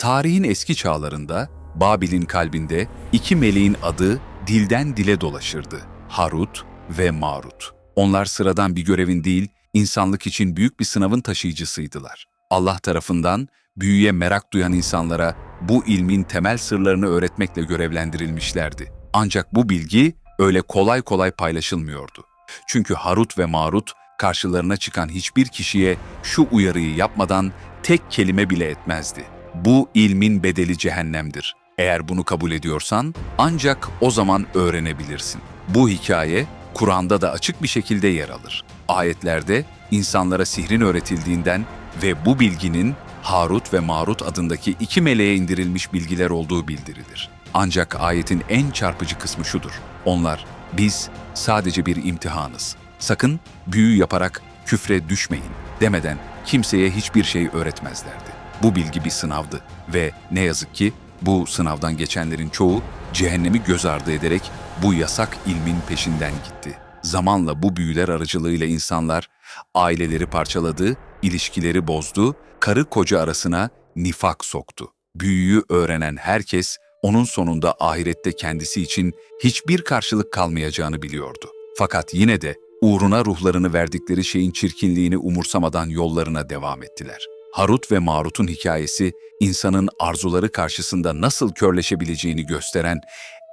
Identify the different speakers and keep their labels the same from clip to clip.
Speaker 1: Tarihin eski çağlarında Babil'in kalbinde iki meleğin adı dilden dile dolaşırdı. Harut ve Marut. Onlar sıradan bir görevin değil, insanlık için büyük bir sınavın taşıyıcısıydılar. Allah tarafından büyüye merak duyan insanlara bu ilmin temel sırlarını öğretmekle görevlendirilmişlerdi. Ancak bu bilgi öyle kolay kolay paylaşılmıyordu. Çünkü Harut ve Marut karşılarına çıkan hiçbir kişiye şu uyarıyı yapmadan tek kelime bile etmezdi. Bu ilmin bedeli cehennemdir. Eğer bunu kabul ediyorsan ancak o zaman öğrenebilirsin. Bu hikaye Kur'an'da da açık bir şekilde yer alır. Ayetlerde insanlara sihrin öğretildiğinden ve bu bilginin Harut ve Marut adındaki iki meleğe indirilmiş bilgiler olduğu bildirilir. Ancak ayetin en çarpıcı kısmı şudur. Onlar, biz sadece bir imtihanız. Sakın büyü yaparak küfre düşmeyin demeden kimseye hiçbir şey öğretmezlerdi. Bu bilgi bir sınavdı ve ne yazık ki bu sınavdan geçenlerin çoğu cehennemi göz ardı ederek bu yasak ilmin peşinden gitti. Zamanla bu büyüler aracılığıyla insanlar aileleri parçaladı, ilişkileri bozdu, karı koca arasına nifak soktu. Büyüyü öğrenen herkes onun sonunda ahirette kendisi için hiçbir karşılık kalmayacağını biliyordu. Fakat yine de uğruna ruhlarını verdikleri şeyin çirkinliğini umursamadan yollarına devam ettiler. Harut ve Marut'un hikayesi insanın arzuları karşısında nasıl körleşebileceğini gösteren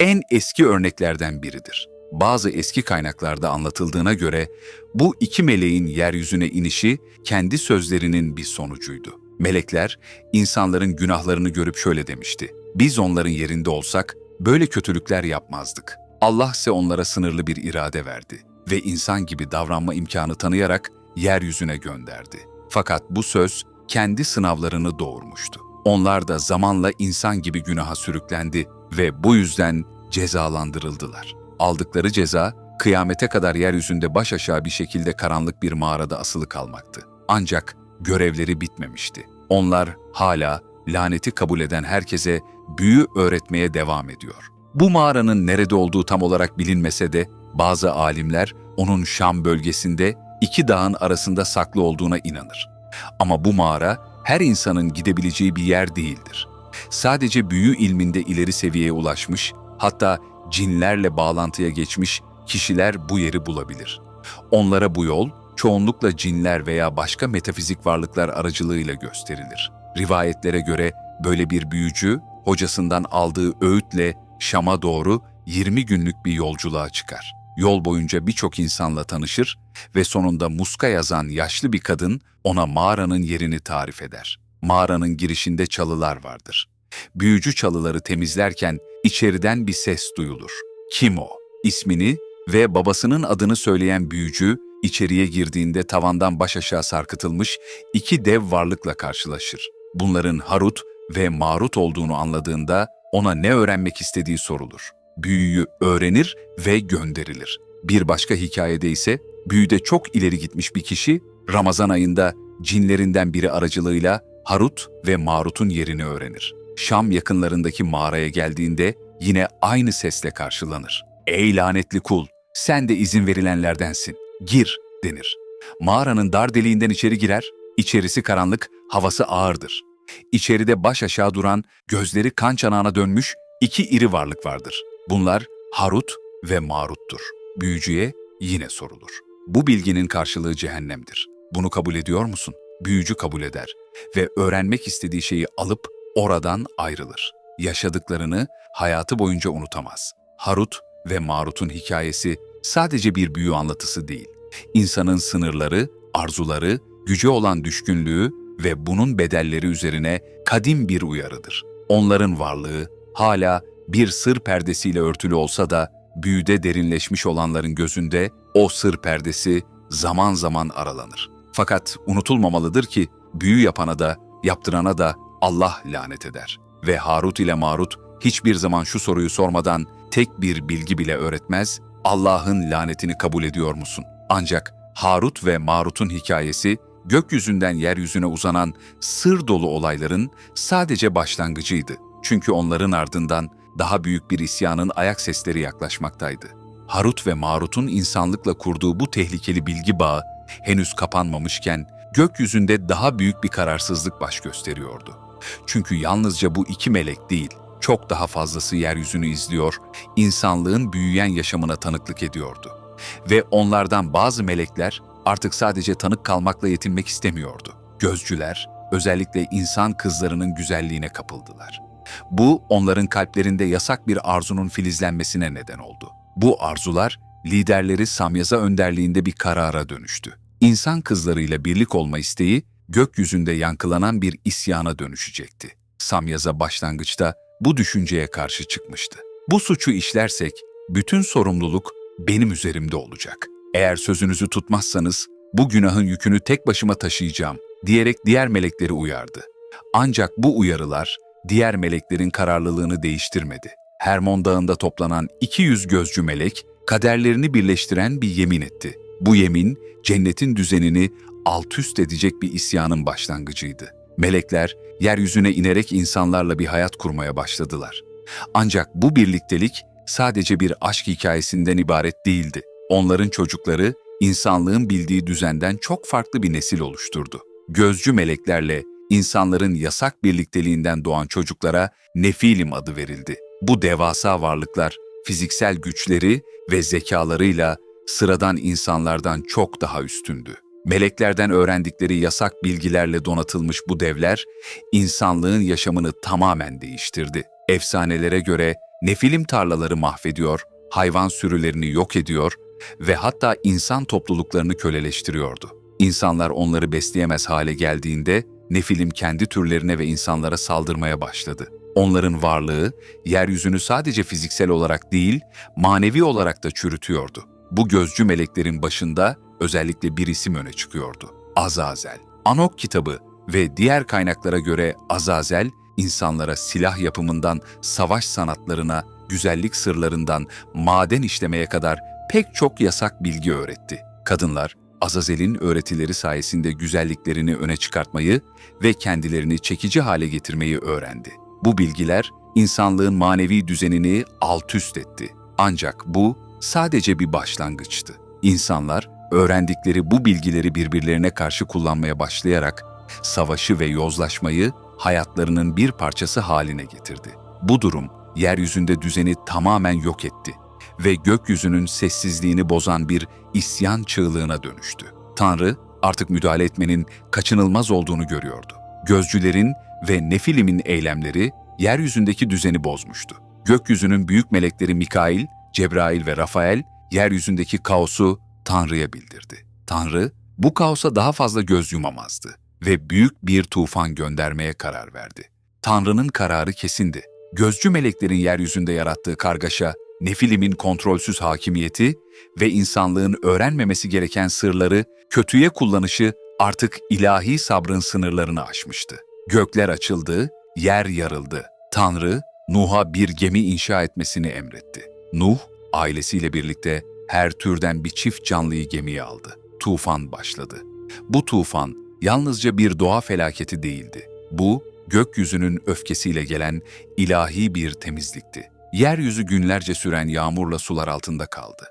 Speaker 1: en eski örneklerden biridir. Bazı eski kaynaklarda anlatıldığına göre bu iki meleğin yeryüzüne inişi kendi sözlerinin bir sonucuydu. Melekler insanların günahlarını görüp şöyle demişti. Biz onların yerinde olsak böyle kötülükler yapmazdık. Allah ise onlara sınırlı bir irade verdi ve insan gibi davranma imkanı tanıyarak yeryüzüne gönderdi. Fakat bu söz kendi sınavlarını doğurmuştu. Onlar da zamanla insan gibi günaha sürüklendi ve bu yüzden cezalandırıldılar. Aldıkları ceza, kıyamete kadar yeryüzünde baş aşağı bir şekilde karanlık bir mağarada asılı kalmaktı. Ancak görevleri bitmemişti. Onlar hala laneti kabul eden herkese büyü öğretmeye devam ediyor. Bu mağaranın nerede olduğu tam olarak bilinmese de bazı alimler onun Şam bölgesinde iki dağın arasında saklı olduğuna inanır. Ama bu mağara her insanın gidebileceği bir yer değildir. Sadece büyü ilminde ileri seviyeye ulaşmış, hatta cinlerle bağlantıya geçmiş kişiler bu yeri bulabilir. Onlara bu yol çoğunlukla cinler veya başka metafizik varlıklar aracılığıyla gösterilir. Rivayetlere göre böyle bir büyücü hocasından aldığı öğütle Şam'a doğru 20 günlük bir yolculuğa çıkar. Yol boyunca birçok insanla tanışır ve sonunda muska yazan yaşlı bir kadın ona mağaranın yerini tarif eder. Mağaranın girişinde çalılar vardır. Büyücü çalıları temizlerken içeriden bir ses duyulur. Kim o? İsmini ve babasının adını söyleyen büyücü içeriye girdiğinde tavandan baş aşağı sarkıtılmış iki dev varlıkla karşılaşır. Bunların Harut ve Marut olduğunu anladığında ona ne öğrenmek istediği sorulur. Büyüyü öğrenir ve gönderilir. Bir başka hikayede ise büyüde çok ileri gitmiş bir kişi Ramazan ayında cinlerinden biri aracılığıyla Harut ve Marut'un yerini öğrenir. Şam yakınlarındaki mağaraya geldiğinde yine aynı sesle karşılanır. Ey lanetli kul, sen de izin verilenlerdensin. Gir, denir. Mağaranın dar deliğinden içeri girer, içerisi karanlık, havası ağırdır. İçeride baş aşağı duran, gözleri kan çanağına dönmüş iki iri varlık vardır. Bunlar Harut ve Marut'tur. Büyücüye yine sorulur. Bu bilginin karşılığı cehennemdir. Bunu kabul ediyor musun? Büyücü kabul eder ve öğrenmek istediği şeyi alıp oradan ayrılır. Yaşadıklarını hayatı boyunca unutamaz. Harut ve Marut'un hikayesi sadece bir büyü anlatısı değil. İnsanın sınırları, arzuları, güce olan düşkünlüğü ve bunun bedelleri üzerine kadim bir uyarıdır. Onların varlığı hala bir sır perdesiyle örtülü olsa da büyüde derinleşmiş olanların gözünde o sır perdesi zaman zaman aralanır. Fakat unutulmamalıdır ki büyü yapana da yaptırana da Allah lanet eder. Ve Harut ile Marut hiçbir zaman şu soruyu sormadan tek bir bilgi bile öğretmez, Allah'ın lanetini kabul ediyor musun? Ancak Harut ve Marut'un hikayesi gökyüzünden yeryüzüne uzanan sır dolu olayların sadece başlangıcıydı. Çünkü onların ardından daha büyük bir isyanın ayak sesleri yaklaşmaktaydı. Harut ve Marut'un insanlıkla kurduğu bu tehlikeli bilgi bağı henüz kapanmamışken gökyüzünde daha büyük bir kararsızlık baş gösteriyordu. Çünkü yalnızca bu iki melek değil, çok daha fazlası yeryüzünü izliyor, insanlığın büyüyen yaşamına tanıklık ediyordu. Ve onlardan bazı melekler artık sadece tanık kalmakla yetinmek istemiyordu. Gözcüler, özellikle insan kızlarının güzelliğine kapıldılar. Bu onların kalplerinde yasak bir arzunun filizlenmesine neden oldu. Bu arzular liderleri Samyaza önderliğinde bir karara dönüştü. İnsan kızlarıyla birlik olma isteği gökyüzünde yankılanan bir isyana dönüşecekti. Samyaza başlangıçta bu düşünceye karşı çıkmıştı. Bu suçu işlersek bütün sorumluluk benim üzerimde olacak. Eğer sözünüzü tutmazsanız bu günahın yükünü tek başıma taşıyacağım diyerek diğer melekleri uyardı. Ancak bu uyarılar diğer meleklerin kararlılığını değiştirmedi. Hermon Dağı'nda toplanan 200 gözcü melek kaderlerini birleştiren bir yemin etti. Bu yemin cennetin düzenini alt üst edecek bir isyanın başlangıcıydı. Melekler yeryüzüne inerek insanlarla bir hayat kurmaya başladılar. Ancak bu birliktelik sadece bir aşk hikayesinden ibaret değildi. Onların çocukları insanlığın bildiği düzenden çok farklı bir nesil oluşturdu. Gözcü meleklerle insanların yasak birlikteliğinden doğan çocuklara Nefilim adı verildi. Bu devasa varlıklar fiziksel güçleri ve zekalarıyla sıradan insanlardan çok daha üstündü. Meleklerden öğrendikleri yasak bilgilerle donatılmış bu devler, insanlığın yaşamını tamamen değiştirdi. Efsanelere göre nefilim tarlaları mahvediyor, hayvan sürülerini yok ediyor ve hatta insan topluluklarını köleleştiriyordu. İnsanlar onları besleyemez hale geldiğinde nefilim kendi türlerine ve insanlara saldırmaya başladı. Onların varlığı yeryüzünü sadece fiziksel olarak değil, manevi olarak da çürütüyordu. Bu gözcü meleklerin başında özellikle bir isim öne çıkıyordu. Azazel. Anok kitabı ve diğer kaynaklara göre Azazel, insanlara silah yapımından savaş sanatlarına, güzellik sırlarından maden işlemeye kadar pek çok yasak bilgi öğretti. Kadınlar, Azazel'in öğretileri sayesinde güzelliklerini öne çıkartmayı ve kendilerini çekici hale getirmeyi öğrendi. Bu bilgiler insanlığın manevi düzenini alt üst etti. Ancak bu sadece bir başlangıçtı. İnsanlar öğrendikleri bu bilgileri birbirlerine karşı kullanmaya başlayarak savaşı ve yozlaşmayı hayatlarının bir parçası haline getirdi. Bu durum yeryüzünde düzeni tamamen yok etti ve gökyüzünün sessizliğini bozan bir isyan çığlığına dönüştü. Tanrı artık müdahale etmenin kaçınılmaz olduğunu görüyordu. Gözcülerin ve Nefilim'in eylemleri yeryüzündeki düzeni bozmuştu. Gökyüzünün büyük melekleri Mikail, Cebrail ve Rafael yeryüzündeki kaosu Tanrı'ya bildirdi. Tanrı bu kaosa daha fazla göz yumamazdı ve büyük bir tufan göndermeye karar verdi. Tanrı'nın kararı kesindi. Gözcü meleklerin yeryüzünde yarattığı kargaşa, Nefilim'in kontrolsüz hakimiyeti ve insanlığın öğrenmemesi gereken sırları, kötüye kullanışı artık ilahi sabrın sınırlarını aşmıştı. Gökler açıldı, yer yarıldı. Tanrı, Nuh'a bir gemi inşa etmesini emretti. Nuh, ailesiyle birlikte her türden bir çift canlıyı gemiye aldı. Tufan başladı. Bu tufan yalnızca bir doğa felaketi değildi. Bu, gökyüzünün öfkesiyle gelen ilahi bir temizlikti. Yeryüzü günlerce süren yağmurla sular altında kaldı.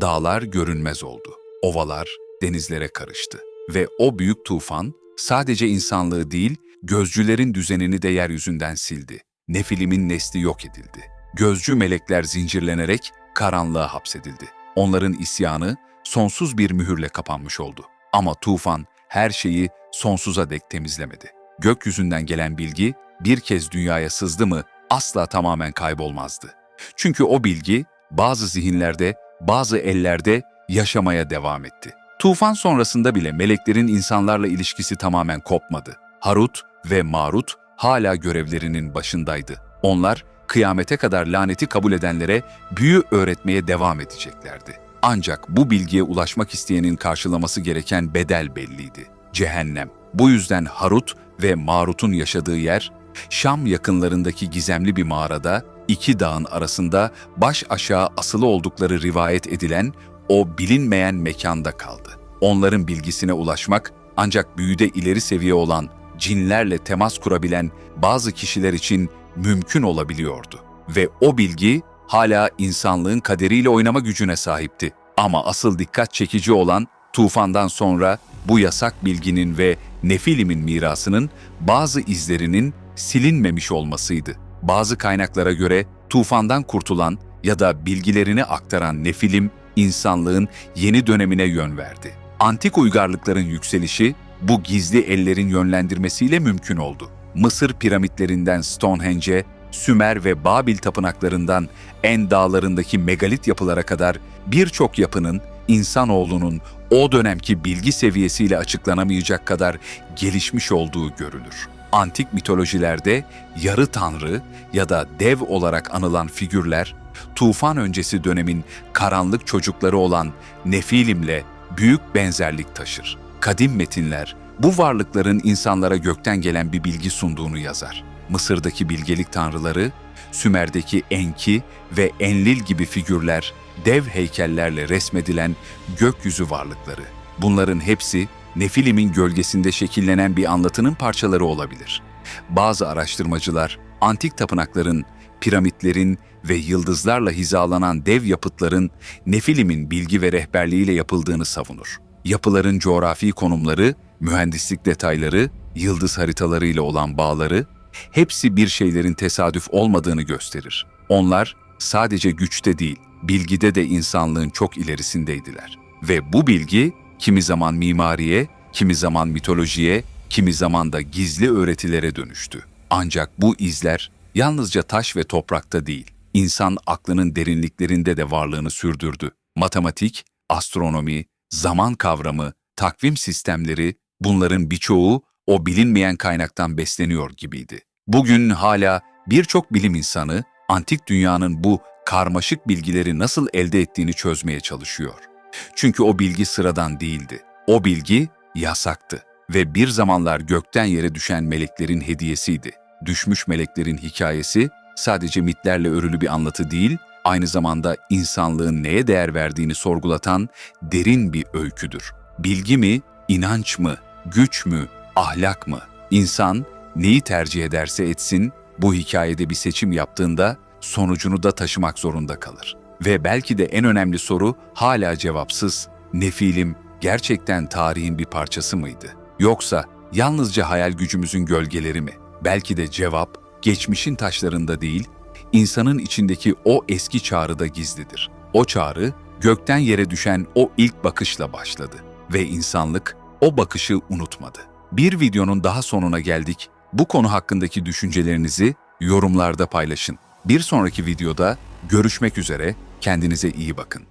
Speaker 1: Dağlar görünmez oldu. Ovalar denizlere karıştı. Ve o büyük tufan sadece insanlığı değil, gözcülerin düzenini de yeryüzünden sildi. Nefilim'in nesli yok edildi. Gözcü melekler zincirlenerek karanlığa hapsedildi. Onların isyanı sonsuz bir mühürle kapanmış oldu. Ama tufan her şeyi sonsuza dek temizlemedi. Gökyüzünden gelen bilgi bir kez dünyaya sızdı mı asla tamamen kaybolmazdı. Çünkü o bilgi bazı zihinlerde, bazı ellerde yaşamaya devam etti. Tufan sonrasında bile meleklerin insanlarla ilişkisi tamamen kopmadı. Harut ve Marut hala görevlerinin başındaydı. Onlar kıyamete kadar laneti kabul edenlere büyü öğretmeye devam edeceklerdi. Ancak bu bilgiye ulaşmak isteyenin karşılaması gereken bedel belliydi. Cehennem. Bu yüzden Harut ve Marut'un yaşadığı yer, Şam yakınlarındaki gizemli bir mağarada, iki dağın arasında baş aşağı asılı oldukları rivayet edilen o bilinmeyen mekanda kaldı. Onların bilgisine ulaşmak ancak büyüde ileri seviye olan cinlerle temas kurabilen bazı kişiler için mümkün olabiliyordu. Ve o bilgi hala insanlığın kaderiyle oynama gücüne sahipti. Ama asıl dikkat çekici olan tufandan sonra bu yasak bilginin ve Nefilim'in mirasının bazı izlerinin silinmemiş olmasıydı. Bazı kaynaklara göre tufandan kurtulan ya da bilgilerini aktaran Nefilim, insanlığın yeni dönemine yön verdi. Antik uygarlıkların yükselişi bu gizli ellerin yönlendirmesiyle mümkün oldu. Mısır piramitlerinden Stonehenge'e, Sümer ve Babil tapınaklarından en dağlarındaki megalit yapılara kadar birçok yapının insanoğlunun o dönemki bilgi seviyesiyle açıklanamayacak kadar gelişmiş olduğu görülür. Antik mitolojilerde yarı tanrı ya da dev olarak anılan figürler, tufan öncesi dönemin karanlık çocukları olan Nefilim'le büyük benzerlik taşır. Kadim metinler bu varlıkların insanlara gökten gelen bir bilgi sunduğunu yazar. Mısır'daki bilgelik tanrıları, Sümer'deki Enki ve Enlil gibi figürler dev heykellerle resmedilen gökyüzü varlıkları. Bunların hepsi Nefilim'in gölgesinde şekillenen bir anlatının parçaları olabilir. Bazı araştırmacılar antik tapınakların, piramitlerin ve yıldızlarla hizalanan dev yapıtların Nefilim'in bilgi ve rehberliğiyle yapıldığını savunur. Yapıların coğrafi konumları, mühendislik detayları, yıldız haritalarıyla olan bağları, hepsi bir şeylerin tesadüf olmadığını gösterir. Onlar sadece güçte değil, bilgide de insanlığın çok ilerisindeydiler. Ve bu bilgi kimi zaman mimariye, kimi zaman mitolojiye, kimi zaman da gizli öğretilere dönüştü. Ancak bu izler yalnızca taş ve toprakta değil, insan aklının derinliklerinde de varlığını sürdürdü. Matematik, astronomi, zaman kavramı, takvim sistemleri, bunların birçoğu o bilinmeyen kaynaktan besleniyor gibiydi. Bugün hala birçok bilim insanı antik dünyanın bu karmaşık bilgileri nasıl elde ettiğini çözmeye çalışıyor. Çünkü o bilgi sıradan değildi. O bilgi yasaktı ve bir zamanlar gökten yere düşen meleklerin hediyesiydi. Düşmüş meleklerin hikayesi sadece mitlerle örülü bir anlatı değil, aynı zamanda insanlığın neye değer verdiğini sorgulatan derin bir öyküdür. Bilgi mi, inanç mı, güç mü, ahlak mı? İnsan neyi tercih ederse etsin, bu hikayede bir seçim yaptığında sonucunu da taşımak zorunda kalır. Ve belki de en önemli soru hala cevapsız. Nefilim gerçekten tarihin bir parçası mıydı? Yoksa yalnızca hayal gücümüzün gölgeleri mi? Belki de cevap geçmişin taşlarında değil, insanın içindeki o eski çağrıda gizlidir. O çağrı gökten yere düşen o ilk bakışla başladı ve insanlık o bakışı unutmadı. Bir videonun daha sonuna geldik. Bu konu hakkındaki düşüncelerinizi yorumlarda paylaşın. Bir sonraki videoda görüşmek üzere, kendinize iyi bakın.